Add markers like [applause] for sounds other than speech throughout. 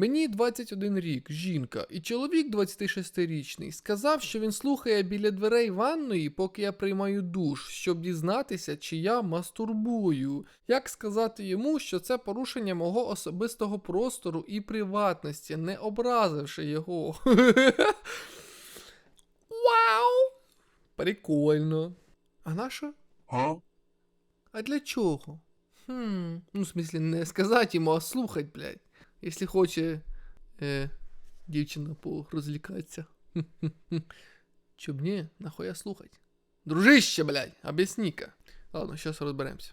Мені 21 рік, жінка, і чоловік 26-річний сказав, що він слухає біля дверей ванної, поки я приймаю душ, щоб дізнатися, чи я мастурбую. Як сказати йому, що це порушення мого особистого простору і приватності, не образивши його? [laughs] Вау! Прикольно. А на що? Huh? А для чого? Хм. Ну, в смислі, не сказати йому, а слухать, блядь. Якщо хоче е, дівчина порозлікатися. Чоб [laughs] ні, нахуя слухать. Дружище, блядь, об'ясні-ка. Ладно, зараз розберемося.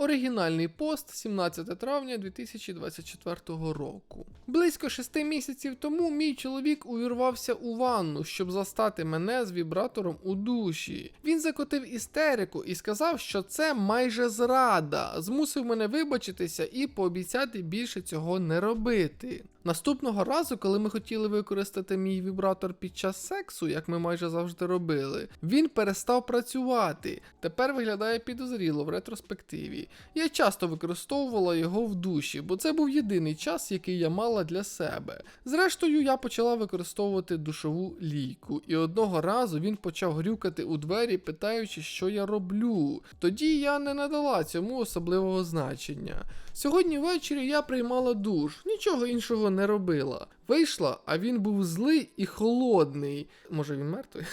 Оригінальний пост 17 травня 2024 року. Близько шести місяців тому мій чоловік увірвався у ванну, щоб застати мене з вібратором у душі. Він закотив істерику і сказав, що це майже зрада. Змусив мене вибачитися і пообіцяти більше цього не робити. Наступного разу, коли ми хотіли використати мій вібратор під час сексу, як ми майже завжди робили, він перестав працювати. Тепер виглядає підозріло в ретроспективі. Я часто використовувала його в душі, бо це був єдиний час, який я мала для себе. Зрештою, я почала використовувати душову лійку, і одного разу він почав грюкати у двері, питаючи, що я роблю. Тоді я не надала цьому особливого значення. Сьогодні ввечері я приймала душ, нічого іншого не робила. Вийшла, а він був злий і холодний. Може він мертвий?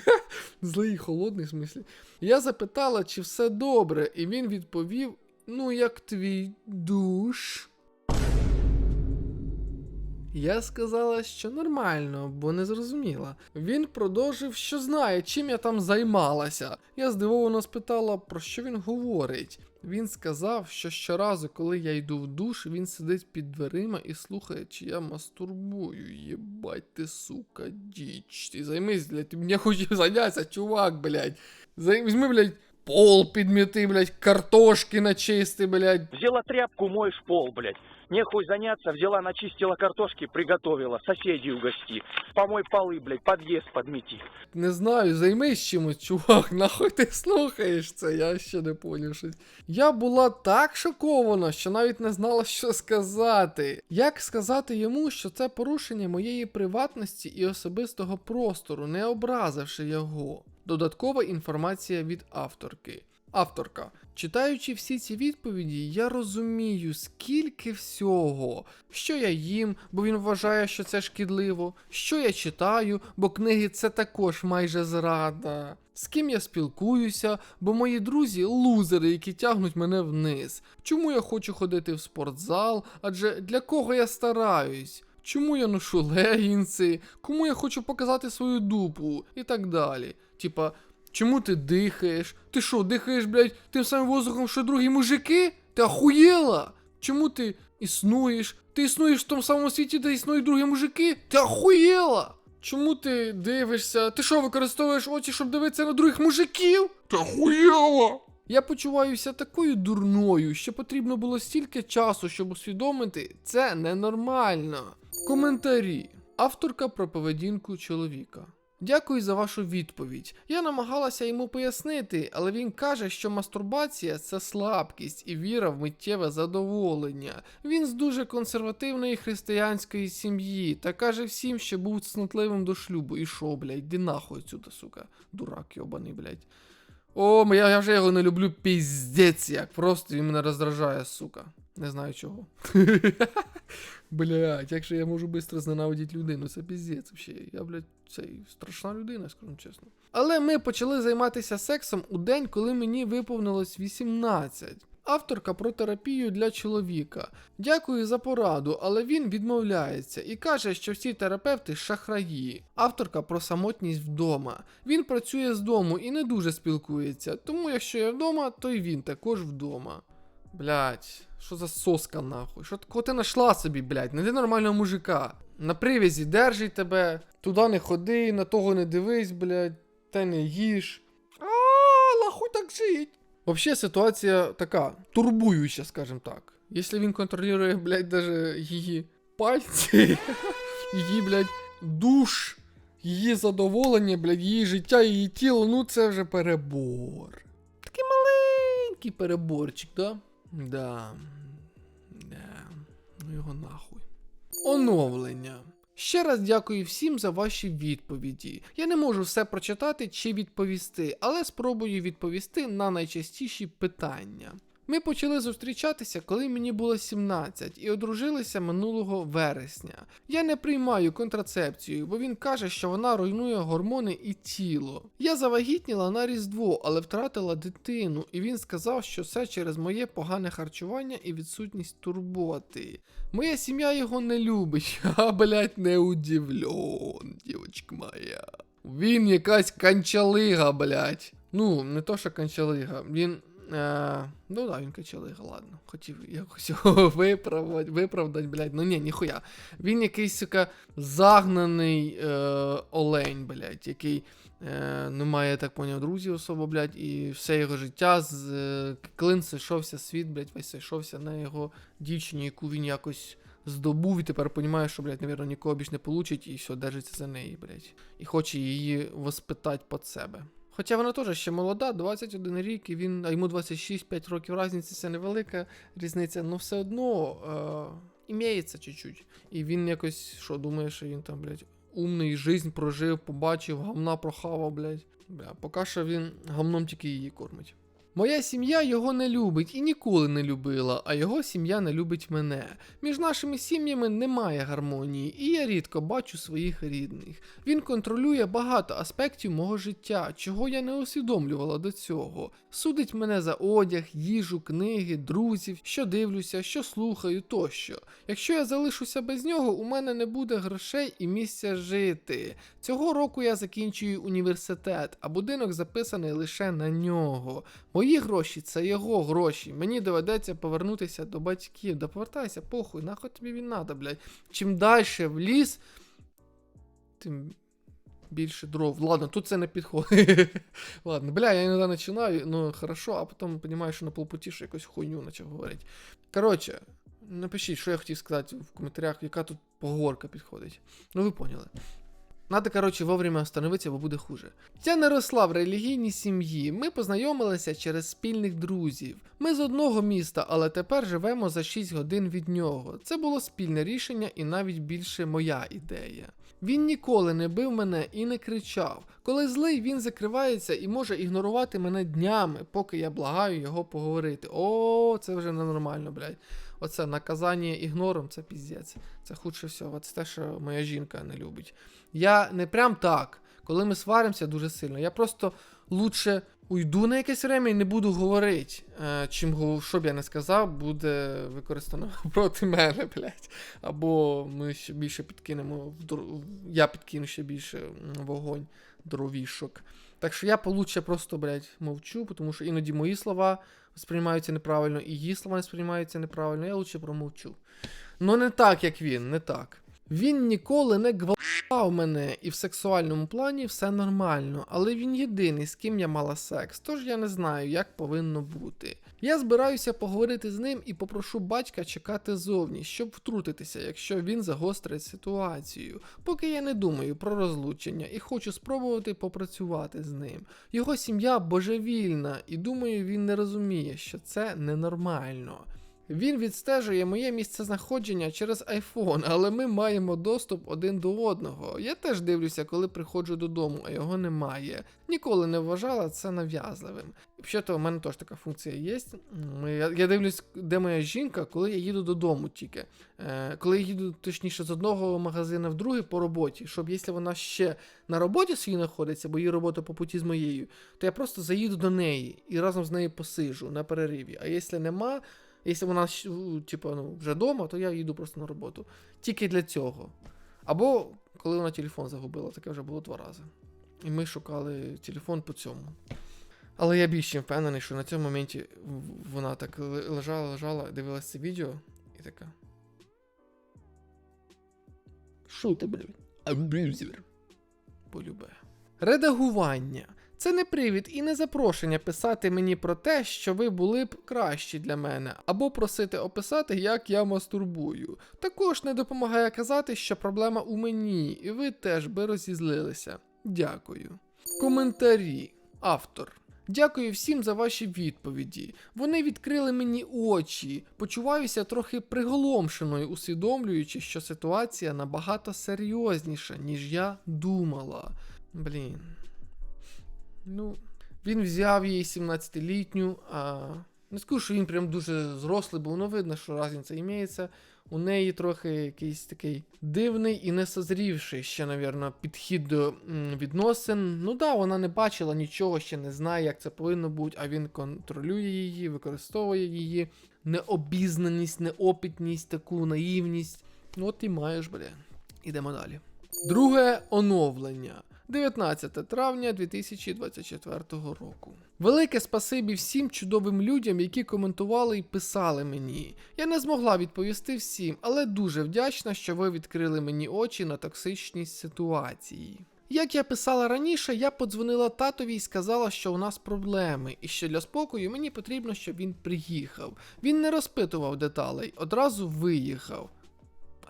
[laughs] злий і холодний, в смислі. Я запитала, чи все добре, і він відповів: Ну, як твій душ. Я сказала, що нормально, бо не зрозуміла. Він продовжив, що знає, чим я там займалася. Я здивовано спитала, про що він говорить. Він сказав, що щоразу, коли я йду в душ, він сидить під дверима і слухає, чи я мастурбую. Єбать ти, сука, діч. Ти займись, блядь, ти мені хочеш зайнятися, чувак, блядь. Зай- Візьми, блядь, пол підміти, блядь, картошки начисти, блядь. Взяла тряпку, моєш пол, блядь. Нехуй заняться, взяла, начистила картошки, приготовила, соседей угости. Помой полы, блядь, подъезд подмети. Не знаю, займись чимось, чувак, [laughs] нахуй ти слухаєш це, я ще не поняв щось. Я була так шокована, що навіть не знала, що сказати. Як сказати йому, що це порушення моєї приватності і особистого простору, не образивши його? Додаткова інформація від авторки. Авторка, читаючи всі ці відповіді, я розумію, скільки всього, що я їм, бо він вважає, що це шкідливо, що я читаю, бо книги це також майже зрада. З ким я спілкуюся, бо мої друзі лузери, які тягнуть мене вниз. Чому я хочу ходити в спортзал? Адже для кого я стараюсь? Чому я ношу легінси? Кому я хочу показати свою дупу? І так далі. Типа, Чому ти дихаєш? Ти що, дихаєш, блядь, тим самим воздухом, що другі мужики? Ти охуєла? Чому ти існуєш? Ти існуєш в тому самому світі, де існують другі мужики? Ти охуєла? Чому ти дивишся? Ти що, використовуєш очі, щоб дивитися на других мужиків? Та хуєво! Я почуваюся такою дурною, що потрібно було стільки часу, щоб усвідомити, це ненормально. Коментарі. Авторка про поведінку чоловіка. Дякую за вашу відповідь. Я намагалася йому пояснити, але він каже, що мастурбація це слабкість і віра в миттєве задоволення. Він з дуже консервативної християнської сім'ї та каже всім, що був цнотливим до шлюбу. І що, блядь, іди нахуй отсюда, сука. Дурак йобаний, блядь. О, я вже його не люблю піздець як. Просто він мене роздражає, сука. Не знаю чого. [laughs] Блять, як же я можу швидко зненавидіти людину, це піздець взагалі. Я, блядь, цей страшна людина, скажу чесно. Але ми почали займатися сексом у день, коли мені виповнилось 18. Авторка про терапію для чоловіка. Дякую за пораду, але він відмовляється і каже, що всі терапевти шахраї. Авторка про самотність вдома. Він працює з дому і не дуже спілкується, тому якщо я вдома, то й він також вдома. Блять, що за соска нахуй? Що такого ти нашла собі, блять? Найди нормального мужика. На привязі держить тебе, туди не ходи, на того не дивись, блять, те не їж. А, нахуй так жить. Вообще ситуація така, турбуюча, скажем так. Якщо він контролює, блядь, даже її пальці, [laughs] її, блядь, душ, її задоволення, блядь, її життя, її тіло, ну це вже перебор. Такий такий переборчик, да? Да. Да. Ну його нахуй. Оновлення. Ще раз дякую всім за ваші відповіді. Я не можу все прочитати чи відповісти, але спробую відповісти на найчастіші питання. Ми почали зустрічатися, коли мені було 17, і одружилися минулого вересня. Я не приймаю контрацепцію, бо він каже, що вона руйнує гормони і тіло. Я завагітніла на Різдво, але втратила дитину, і він сказав, що це через моє погане харчування і відсутність турботи. Моя сім'я його не любить, [laughs] я, блядь, не удивлен, дівчинка моя. Він якась канчалига, блядь. Ну, не то, що канчалига, він. Е, ну да, він качалига, ладно. Хотів якось його [laughs] виправдати, виправдати, блядь. Ну ні, ніхуя. Він якийсь, сука, загнаний е, олень, блядь, який е, не має, так поняв, друзів особо, блядь, і все його життя з е, клин сойшовся світ, блядь, весь сойшовся на його дівчині, яку він якось здобув, і тепер розуміє, що, блядь, навірно, нікого більш не получить, і все, держиться за неї, блядь. І хоче її воспитати під себе. Хоча вона теж ще молода, 21 рік, і він, а йому 26, 5 років різниця, це невелика різниця, але все одно е, імеється чуть-чуть. І він якось, що думає, що він там, блядь, умний, жизнь прожив, побачив, гамна прохавав, блядь. Бля, поки що він гамном тільки її кормить. Моя сім'я його не любить і ніколи не любила, а його сім'я не любить мене. Між нашими сім'ями немає гармонії, і я рідко бачу своїх рідних. Він контролює багато аспектів мого життя, чого я не усвідомлювала до цього. Судить мене за одяг, їжу, книги, друзів, що дивлюся, що слухаю тощо. Якщо я залишуся без нього, у мене не буде грошей і місця жити. Цього року я закінчую університет, а будинок записаний лише на нього. Мої гроші це його гроші. Мені доведеться повернутися до батьків. Да повертайся, похуй, нахуй тобі він надо, блядь. Чим далі в ліс, тим більше дров. Ладно, тут це не підходить. [laughs] Ладно, бля, я іноді починаю, ну хорошо, а потім розумію, що на полпуті що якусь хуйню почав говорити. Коротше, напишіть, що я хотів сказати в коментарях, яка тут поговорка підходить. Ну ви поняли. Надо, коротше, вовремя остановитися, бо буде хуже. Я не росла в релігійній сім'ї. Ми познайомилися через спільних друзів. Ми з одного міста, але тепер живемо за 6 годин від нього. Це було спільне рішення і навіть більше моя ідея. Він ніколи не бив мене і не кричав. Коли злий, він закривається і може ігнорувати мене днями, поки я благаю його поговорити. О, це вже ненормально, блядь. Оце наказання ігнором, це піздець. Це худше всього. Це те, що моя жінка не любить. Я не прям так, коли ми сваримося дуже сильно. Я просто лучше уйду на якесь время і не буду говорити. Е, чим що б я не сказав, буде використано [laughs] проти мене, блядь. Або ми ще більше підкинемо в др- Я підкину ще більше вогонь дровішок. Так що я получше просто, блядь, мовчу, тому що іноді мої слова сприймаються неправильно, і її слова не сприймаються неправильно, я лучше промовчу. Ну не так, як він, не так. Він ніколи не гвалтував мене, і в сексуальному плані все нормально, але він єдиний, з ким я мала секс, тож я не знаю, як повинно бути. Я збираюся поговорити з ним і попрошу батька чекати зовні, щоб втрутитися, якщо він загострить ситуацію. Поки я не думаю про розлучення і хочу спробувати попрацювати з ним. Його сім'я божевільна, і думаю, він не розуміє, що це ненормально. Він відстежує моє місцезнаходження через iPhone, але ми маємо доступ один до одного. Я теж дивлюся, коли приходжу додому, а його немає. Ніколи не вважала це нав'язливим. Взагалі, у мене теж така функція є. Я, я дивлюсь, де моя жінка, коли я їду додому тільки. Е, коли я їду точніше з одного магазину в другий по роботі, щоб якщо вона ще на роботі своїй знаходиться, бо її робота по путі з моєю, то я просто заїду до неї і разом з нею посижу на перериві. А якщо нема, Якщо вона типу, ну, вже вдома, то я їду просто на роботу. Тільки для цього. Або коли вона телефон загубила, таке вже було два рази. І ми шукали телефон по цьому. Але я більш чим впевнений, що на цьому моменті вона так лежала, лежала, дивилася це відео і така. Що ти, блядь? Полюбе. Редагування. Це не привід і не запрошення писати мені про те, що ви були б кращі для мене, або просити описати, як я мастурбую. Також не допомагає казати, що проблема у мені, і ви теж би розізлилися. Дякую. Коментарі. Автор. Дякую всім за ваші відповіді. Вони відкрили мені очі. Почуваюся трохи приголомшеною, усвідомлюючи, що ситуація набагато серйозніша, ніж я думала. Блін. Ну, він взяв її 17-літню, а не скажу, що він прям дуже зрослий, бо воно видно, що різниця імеється. У неї трохи якийсь такий дивний і несозрівший ще, навірно, підхід до відносин. Ну да, вона не бачила нічого, ще не знає, як це повинно бути, а він контролює її, використовує її необізнаність, неопитність, таку наївність. Ну от і маєш, бля. Ідемо далі. Друге оновлення. 19 травня 2024 року. Велике спасибі всім чудовим людям, які коментували і писали мені. Я не змогла відповісти всім, але дуже вдячна, що ви відкрили мені очі на токсичність ситуації. Як я писала раніше, я подзвонила татові і сказала, що у нас проблеми, і що для спокою мені потрібно, щоб він приїхав. Він не розпитував деталей, одразу виїхав.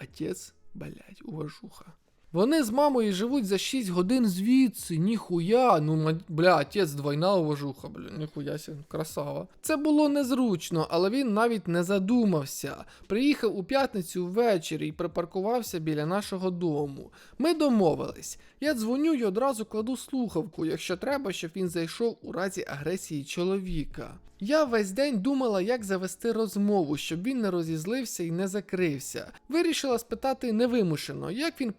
Отець, блять, уважуха. Вони з мамою живуть за 6 годин звідси, ніхуя. Ну, бля, отець двойна уважуха, бля, ніхуя сі, красава. Це було незручно, але він навіть не задумався. Приїхав у п'ятницю ввечері і припаркувався біля нашого дому. Ми домовились. Я дзвоню і одразу кладу слухавку, якщо треба, щоб він зайшов у разі агресії чоловіка. Я весь день думала, як завести розмову, щоб він не розізлився і не закрився. Вирішила спитати невимушено, як він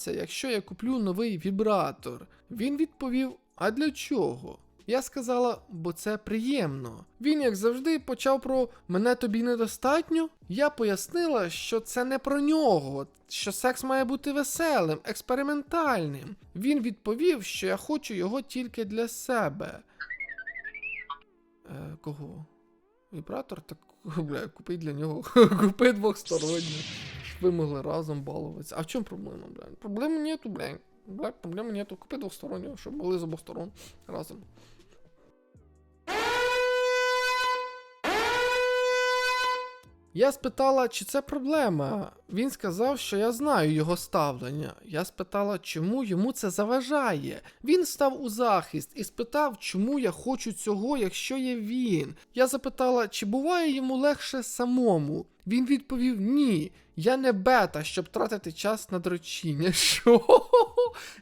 поставиться, якщо я куплю новий вібратор. Він відповів: А для чого? Я сказала, бо це приємно. Він, як завжди, почав про мене тобі недостатньо. Я пояснила, що це не про нього, що секс має бути веселим, експериментальним. Він відповів, що я хочу його тільки для себе. Е, кого? Вібратор? Так, [laughs] бля, купи для нього. [laughs] купи двохсторонній. Щоб ви могли разом балуватися. А в чому проблема, блядь? Проблеми нету, блядь. Блядь, проблеми нету. Купи двохстороннього, щоб були з обох сторон разом. Я спитала, чи це проблема. Він сказав, що я знаю його ставлення. Я спитала, чому йому це заважає. Він став у захист і спитав, чому я хочу цього, якщо є він. Я запитала, чи буває йому легше самому. Він відповів: ні, я не бета, щоб тратити час на дрочіння. [laughs] Що?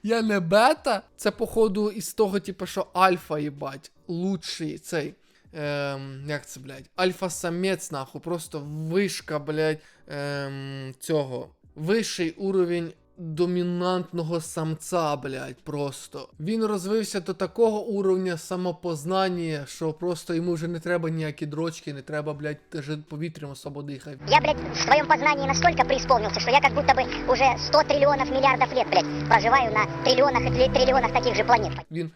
Я не бета? Це, походу, із того, типу, що альфа, їбать, лучший цей. Ем, як це, блядь? Альфа-самець, нахуй, просто вишка, блядь, ем, цього. Вищий уровень домінантного самця, блядь, просто. Він розвився до такого уровня самопознання, що просто йому вже не треба ніякі дрочки, не треба, блядь, даже повітрям особо дихати. Я, блядь, в своем познании настолько преисполнился, что я как будто бы уже 100 триллионов миллиардов лет, блядь, проживаю на триллионах и три- триллионах таких же планет. Він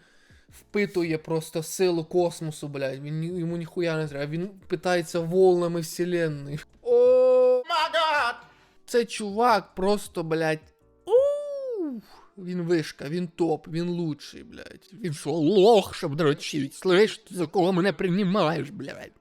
впитує просто силу космосу, блядь. Він йому ніхуя не треба. Він питається волнами вселенної. О, Цей чувак просто, блядь. Він вишка, він топ, він лучший, блядь. Він що, лох, щоб дрочить? Слышь, ти за кого мене приймаєш, блядь?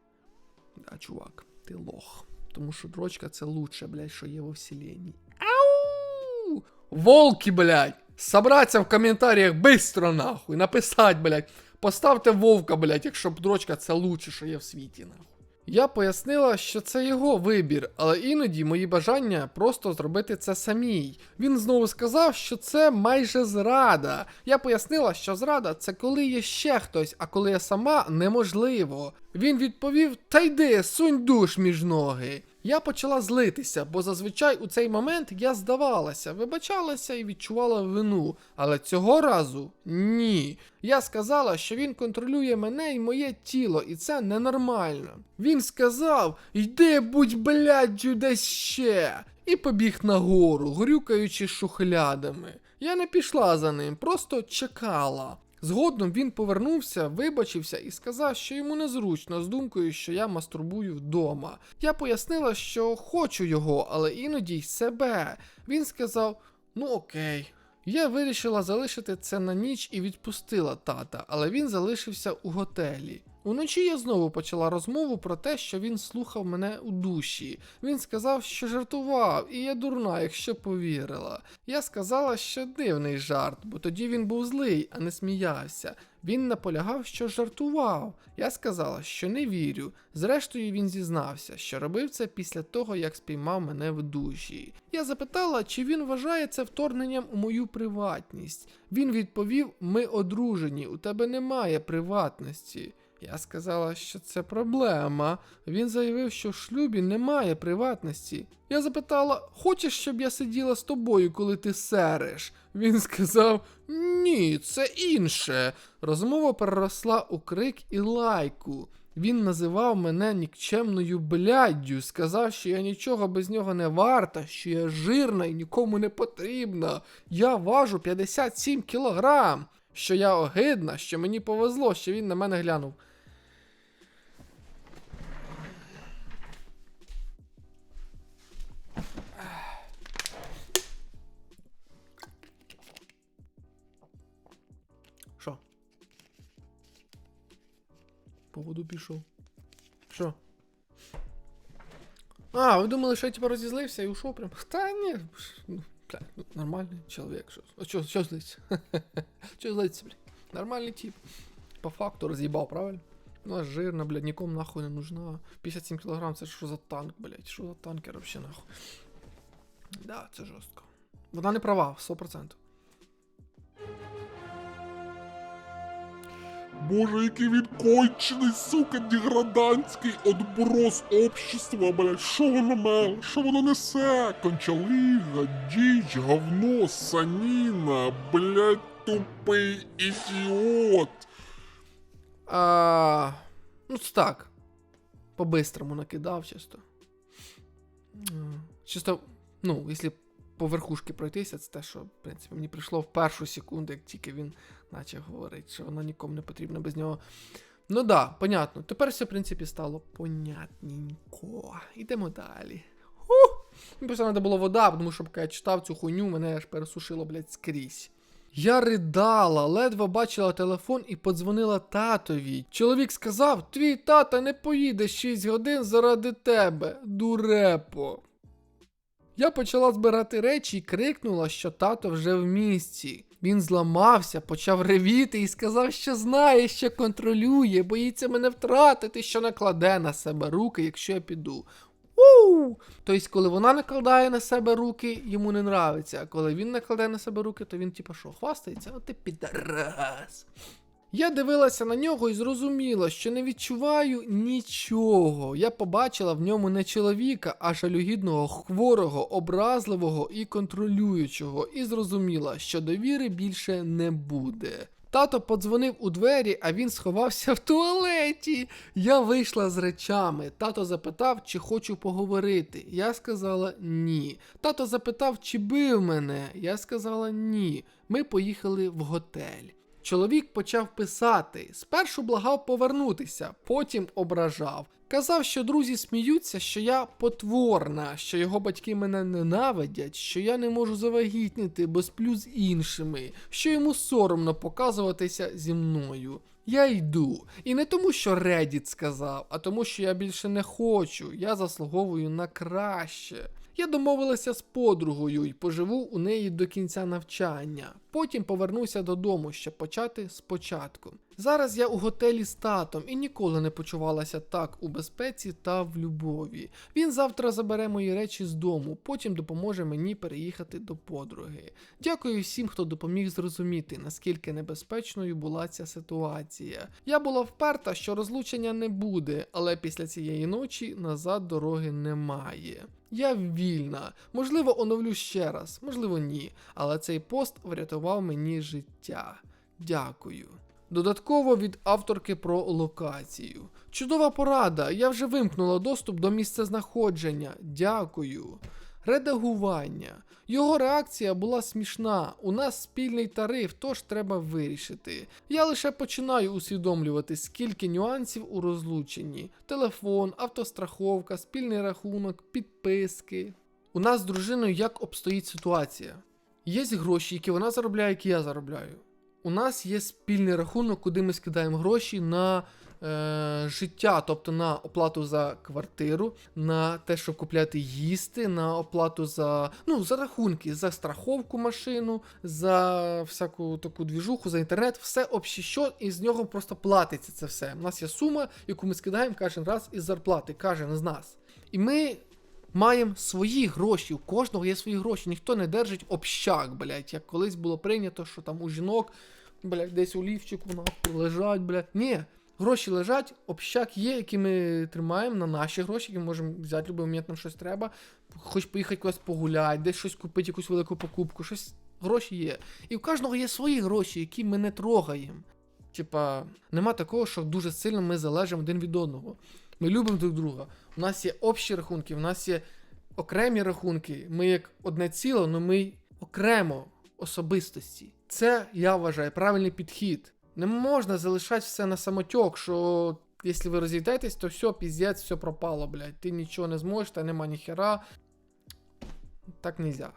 Да, чувак, ти лох. Тому що дрочка це лучше, блядь, що є во вселенні. Ау! Волки, блядь! Собраться в коментарях быстро, нахуй, написать, блядь. Поставте вовка, блядь, якщо б дрочка це лучше, що є в світі, нахуй. Я пояснила, що це його вибір, але іноді мої бажання просто зробити це самій. Він знову сказав, що це майже зрада. Я пояснила, що зрада це коли є ще хтось, а коли я сама неможливо. Він відповів: Та йди, сунь душ між ноги. Я почала злитися, бо зазвичай у цей момент я здавалася, вибачалася і відчувала вину. Але цього разу ні. Я сказала, що він контролює мене і моє тіло, і це ненормально. Він сказав: йди, будь бляддю, десь ще. І побіг нагору, грюкаючи шухлядами. Я не пішла за ним, просто чекала. Згодом він повернувся, вибачився і сказав, що йому незручно з думкою, що я мастурбую вдома. Я пояснила, що хочу його, але іноді й себе. Він сказав: ну окей. Я вирішила залишити це на ніч і відпустила тата, але він залишився у готелі. Уночі я знову почала розмову про те, що він слухав мене у душі. Він сказав, що жартував, і я дурна, якщо повірила. Я сказала, що дивний жарт, бо тоді він був злий, а не сміявся. Він наполягав, що жартував. Я сказала, що не вірю. Зрештою, він зізнався, що робив це після того, як спіймав мене в душі. Я запитала, чи він вважає це вторгненням у мою приватність. Він відповів: ми одружені, у тебе немає приватності. Я сказала, що це проблема. Він заявив, що в шлюбі немає приватності. Я запитала: хочеш, щоб я сиділа з тобою, коли ти сереш? Він сказав: Ні, це інше. Розмова переросла у крик і лайку. Він називав мене нікчемною бляддю, сказав, що я нічого без нього не варта, що я жирна і нікому не потрібна. Я важу 57 кілограм, що я огидна, що мені повезло, що він на мене глянув. По воду пішов. Що? А, ви думали, що я типа розізлився і ушов прям? Та ні. ну, Бля, ну, нормальний чоловік. Що, а що, що злиться? [laughs] Що злиться, блядь? Нормальний тип. По факту роз'їбав, правильно? Ну, а жирна, блядь, нікому нахуй не нужна. 57 кілограм, це що за танк, блядь? Що за танкер вообще нахуй? Да, це жорстко. Вона не права, 100%. Боже, який він кончений, сука, деградантський отброс общества, блядь. Що воно меле? Що воно несе? Кончалига, діч, говно, саніна, блядь, тупий ідіот. А, ну, так. По-бистрому накидав чисто. Чисто, ну, якщо по верхушки пройтися, це те, що, в принципі, мені прийшло в першу секунду, як тільки він почав говорити, що вона нікому не потрібна без нього. Ну да, понятно. Тепер все, в принципі, стало понятненько. Ідемо далі. Мені просто треба було вода, тому що поки я читав цю хуйню, мене аж пересушило, блядь, скрізь. Я ридала, ледве бачила телефон і подзвонила татові. Чоловік сказав: твій тата не поїде 6 годин заради тебе, дурепо. Я почала збирати речі і крикнула, що тато вже в місті. Він зламався, почав ревіти і сказав, що знає, що контролює, боїться мене втратити, що накладе на себе руки, якщо я піду. У! Тобто, коли вона накладає на себе руки, йому не нравиться, а коли він накладає на себе руки, то він типа що, хвастається? От ти підарас. Я дивилася на нього і зрозуміла, що не відчуваю нічого. Я побачила в ньому не чоловіка, а жалюгідного, хворого, образливого і контролюючого, і зрозуміла, що довіри більше не буде. Тато подзвонив у двері, а він сховався в туалеті. Я вийшла з речами. Тато запитав, чи хочу поговорити. Я сказала ні. Тато запитав, чи бив мене. Я сказала ні. Ми поїхали в готель. Чоловік почав писати. Спершу благав повернутися, потім ображав. Казав, що друзі сміються, що я потворна, що його батьки мене ненавидять, що я не можу завагітніти, бо сплю з іншими, що йому соромно показуватися зі мною. Я йду. І не тому, що Reddit сказав, а тому, що я більше не хочу, я заслуговую на краще. Я домовилася з подругою і поживу у неї до кінця навчання. Потім повернуся додому, щоб почати спочатку. Зараз я у готелі з татом і ніколи не почувалася так у безпеці та в любові. Він завтра забере мої речі з дому, потім допоможе мені переїхати до подруги. Дякую всім, хто допоміг зрозуміти, наскільки небезпечною була ця ситуація. Я була вперта, що розлучення не буде, але після цієї ночі назад дороги немає. Я вільна. Можливо, оновлю ще раз, можливо, ні. Але цей пост врятував мені життя. Дякую. Додатково від авторки про локацію. Чудова порада. Я вже вимкнула доступ до місцезнаходження. Дякую. Редагування. Його реакція була смішна. У нас спільний тариф, тож треба вирішити. Я лише починаю усвідомлювати, скільки нюансів у розлученні: телефон, автостраховка, спільний рахунок, підписки. У нас з дружиною як обстоїть ситуація? Є гроші, які вона заробляє, які я заробляю. У нас є спільний рахунок, куди ми скидаємо гроші на е, життя, тобто на оплату за квартиру, на те, щоб купляти їсти, на оплату за ну, за рахунки, за страховку машину, за всяку таку двіжуху, за інтернет, все обще що, і з нього просто платиться це все. У нас є сума, яку ми скидаємо кожен раз із зарплати, кожен з нас. І ми маємо свої гроші. У кожного є свої гроші. Ніхто не держить общак, блядь, як колись було прийнято, що там у жінок, блядь, десь у лівчику нахуй лежать, блядь. Ні. Гроші лежать, общак є, які ми тримаємо на наші гроші, які ми можемо взяти в момент нам щось треба. Хоч поїхати кудись погуляти, десь щось купити, якусь велику покупку, щось гроші є. І в кожного є свої гроші, які ми не трогаємо. Типа, нема такого, що дуже сильно ми залежимо один від одного. Ми любимо друг друга. У нас є общі рахунки, у нас є окремі рахунки. Ми як одне ціло, але ми окремо особистості. Це я вважаю правильний підхід. Не можна залишати все на самотьок, що якщо ви розійдетесь, то все, піздець, все пропало, блядь. Ти нічого не зможеш, та нема ніхера. Так нельзя.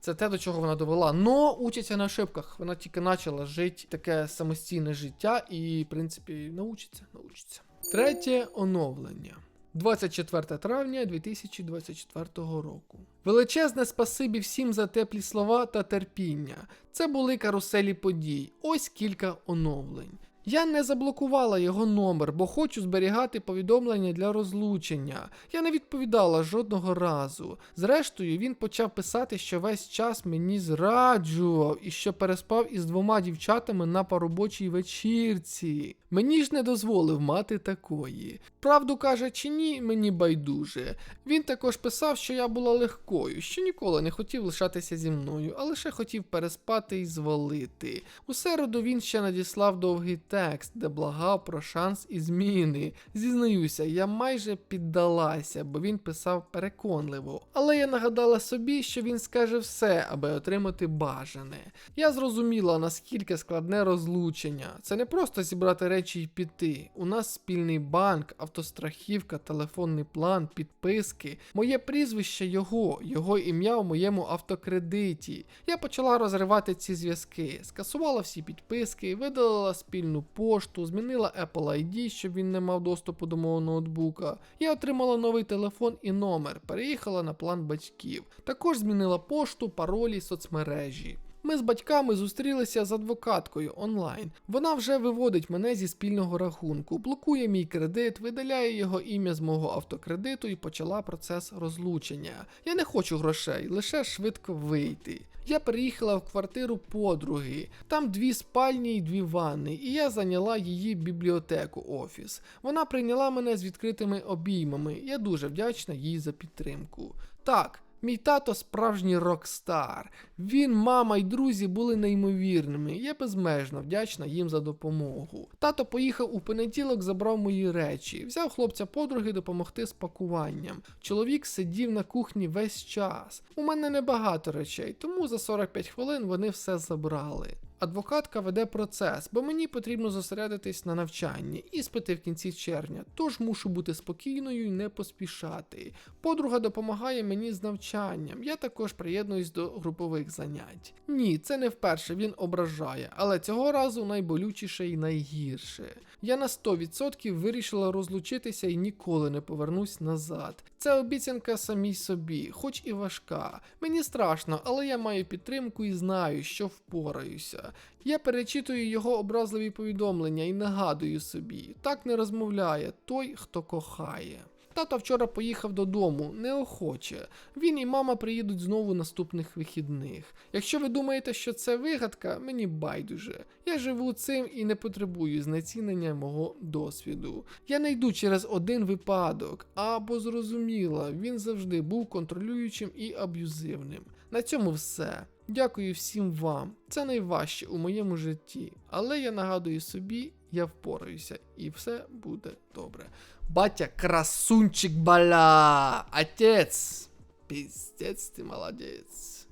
Це те, до чого вона довела. Но учиться на ошибках. Вона тільки почала жити таке самостійне життя і, в принципі, научиться, научиться. Третє оновлення. 24 травня 2024 року. Величезне спасибі всім за теплі слова та терпіння. Це були каруселі подій. Ось кілька оновлень. Я не заблокувала його номер, бо хочу зберігати повідомлення для розлучення. Я не відповідала жодного разу. Зрештою, він почав писати, що весь час мені зраджував і що переспав із двома дівчатами на поробочій вечірці. Мені ж не дозволив мати такої. Правду каже чи ні, мені байдуже. Він також писав, що я була легкою, що ніколи не хотів лишатися зі мною, а лише хотів переспати і звалити. У середу він ще надіслав довгий текст, де благав про шанс і зміни. Зізнаюся, я майже піддалася, бо він писав переконливо. Але я нагадала собі, що він скаже все, аби отримати бажане. Я зрозуміла, наскільки складне розлучення. Це не просто зібрати речі і піти. У нас спільний банк, автострахівка, телефонний план, підписки. Моє прізвище його, його ім'я у моєму автокредиті. Я почала розривати ці зв'язки, скасувала всі підписки, видалила спільну пошту, змінила Apple ID, щоб він не мав доступу до мого ноутбука. Я отримала новий телефон і номер, переїхала на план батьків. Також змінила пошту, паролі, соцмережі. Ми з батьками зустрілися з адвокаткою онлайн. Вона вже виводить мене зі спільного рахунку, блокує мій кредит, видаляє його ім'я з мого автокредиту і почала процес розлучення. Я не хочу грошей, лише швидко вийти. Я переїхала в квартиру подруги. Там дві спальні і дві ванни, і я зайняла її бібліотеку офіс. Вона прийняла мене з відкритими обіймами. Я дуже вдячна їй за підтримку. Так. Мій тато справжній рокстар. Він, мама і друзі були неймовірними. Я безмежно вдячна їм за допомогу. Тато поїхав у понеділок, забрав мої речі, взяв хлопця подруги допомогти з пакуванням. Чоловік сидів на кухні весь час. У мене небагато речей, тому за 45 хвилин вони все забрали. Адвокатка веде процес, бо мені потрібно зосередитись на навчанні, іспити в кінці червня, тож мушу бути спокійною і не поспішати. Подруга допомагає мені з навчанням, я також приєднуюсь до групових занять. Ні, це не вперше він ображає, але цього разу найболючіше і найгірше. Я на 100% вирішила розлучитися і ніколи не повернусь назад. Це обіцянка самій собі, хоч і важка. Мені страшно, але я маю підтримку і знаю, що впораюся. Я перечитую його образливі повідомлення і нагадую собі, так не розмовляє той, хто кохає. Тато вчора поїхав додому, неохоче. Він і мама приїдуть знову наступних вихідних. Якщо ви думаєте, що це вигадка, мені байдуже. Я живу цим і не потребую знецінення мого досвіду. Я не йду через один випадок, або зрозуміла, він завжди був контролюючим і аб'юзивним. На цьому все. Дякую всім вам. Це найважче у моєму житті. Але я нагадую собі, я впораюся, і все буде добре. Батя, красунчик баля! Отець! Піздець, ти молодець.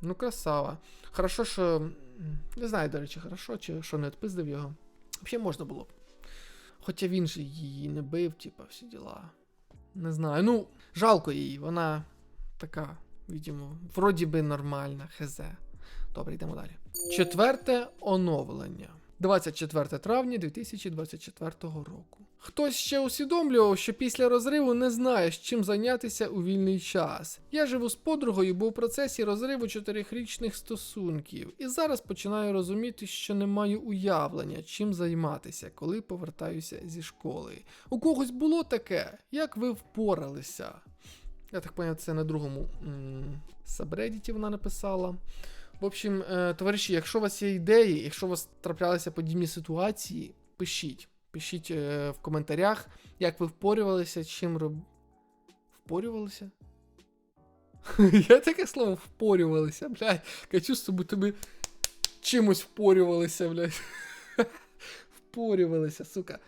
Ну, красава. Хорошо, що. Не знаю, до речі, хорошо, чи що не відпиздив його. Взагалі можна було б. Хоча він же її не бив, типа, всі діла. Не знаю. Ну, жалко її, вона така, видимо, вроді би нормальна, хз. Добре, йдемо далі. Четверте оновлення. 24 травня 2024 року. Хтось ще усвідомлював, що після розриву не знає, з чим зайнятися у вільний час. Я живу з подругою, бо в процесі розриву чотирихрічних стосунків, і зараз починаю розуміти, що не маю уявлення, чим займатися, коли повертаюся зі школи. У когось було таке, як ви впоралися? Я так поняв, це на другому м, сабредіті вона написала. В общем, е, товариші, якщо у вас є ідеї, якщо у вас траплялися подібні ситуації, пишіть. Пишіть е, в коментарях, як ви впорювалися, чим роб... Впорювалися? [laughs] Я таке слово впорювалися, блядь. Качу тобою тобі чимось впорювалися, блядь. [laughs] Впорювалися, сука.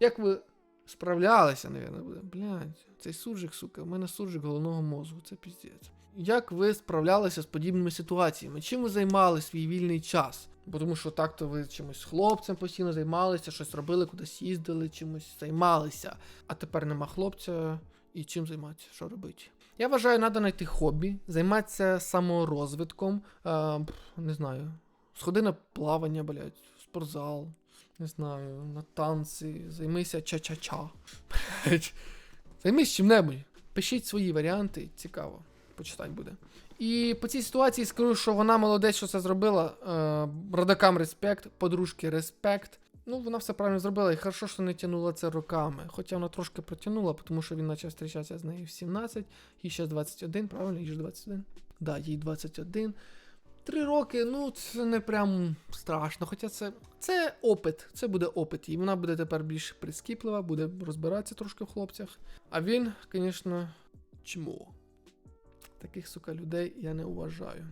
Як ви справлялися, навірно. Блядь, цей суржик, сука, у мене суржик головного мозку, це піздець. Як ви справлялися з подібними ситуаціями? Чим ви займали свій вільний час? Бо тому що так-то ви чимось хлопцем постійно займалися, щось робили, кудись їздили, чимось займалися. А тепер нема хлопця, і чим займатися? Що робити? Я вважаю, треба знайти хобі, займатися саморозвитком, е, не знаю, сходи на плавання, блядь, в спортзал, не знаю, на танці, займися ча-ча-ча. [laughs] Займись чим-небудь. Пишіть свої варіанти, цікаво. Почитати буде. І по цій ситуації скажу, що вона молодець, що це зробила. Е, родакам респект, подружки респект. Ну, вона все правильно зробила, і хорошо, що не тягнула це роками. Хоча вона трошки протягнула, тому що він почав зустрічатися з нею в 17, їй ще 21, правильно? Їй ж 21. Да, їй 21. Три роки, ну це не прям страшно. Хоча це, це опит, це буде опит. І вона буде тепер більш прискіплива, буде розбиратися трошки в хлопцях. А він, звісно, чмо. Таких, сука, людей я не уважаю.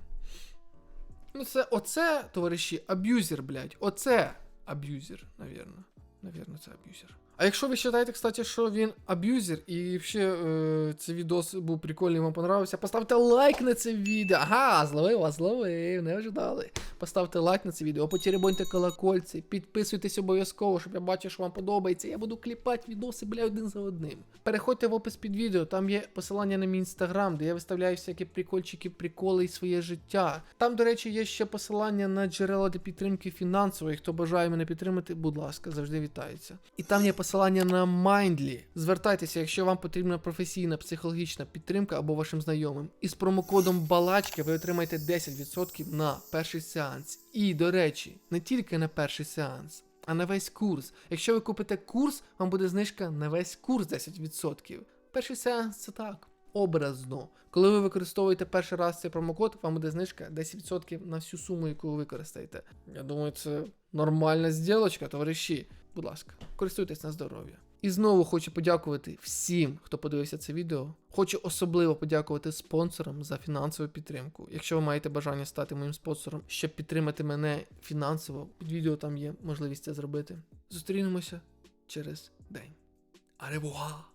Ну, це оце, товариші, аб'юзер, блядь. Оце аб'юзер, навірно. Навірно, це аб'юзер. А якщо ви вважаєте, кстати, що він аб'юзер, і ще е, цей відос був прикольний, вам понравився, поставте лайк на це відео. Ага, зловив вас, зловив, не ожидали. Поставте лайк на це відео, потеребоньте колокольці, підписуйтесь обов'язково, щоб я бачив, що вам подобається. Я буду кліпати відоси, бля, один за одним. Переходьте в опис під відео, там є посилання на мій інстаграм, де я виставляю всякі прикольчики, приколи і своє життя. Там, до речі, є ще посилання на джерела для підтримки фінансової. Хто бажає мене підтримати, будь ласка, завжди вітається. І там є посилання на Mindly. Звертайтеся, якщо вам потрібна професійна психологічна підтримка або вашим знайомим. І з промокодом Балачка ви отримаєте 10% на перший сеанс. І, до речі, не тільки на перший сеанс. А на весь курс. Якщо ви купите курс, вам буде знижка на весь курс 10%. Перший сеанс це так. Образно. Коли ви використовуєте перший раз цей промокод, вам буде знижка 10% на всю суму, яку ви використаєте. Я думаю, це нормальна зділочка, товариші. Будь ласка, користуйтесь на здоров'я. І знову хочу подякувати всім, хто подивився це відео. Хочу особливо подякувати спонсорам за фінансову підтримку. Якщо ви маєте бажання стати моїм спонсором, щоб підтримати мене фінансово, під відео там є можливість це зробити. Зустрінемося через день. Аревуа!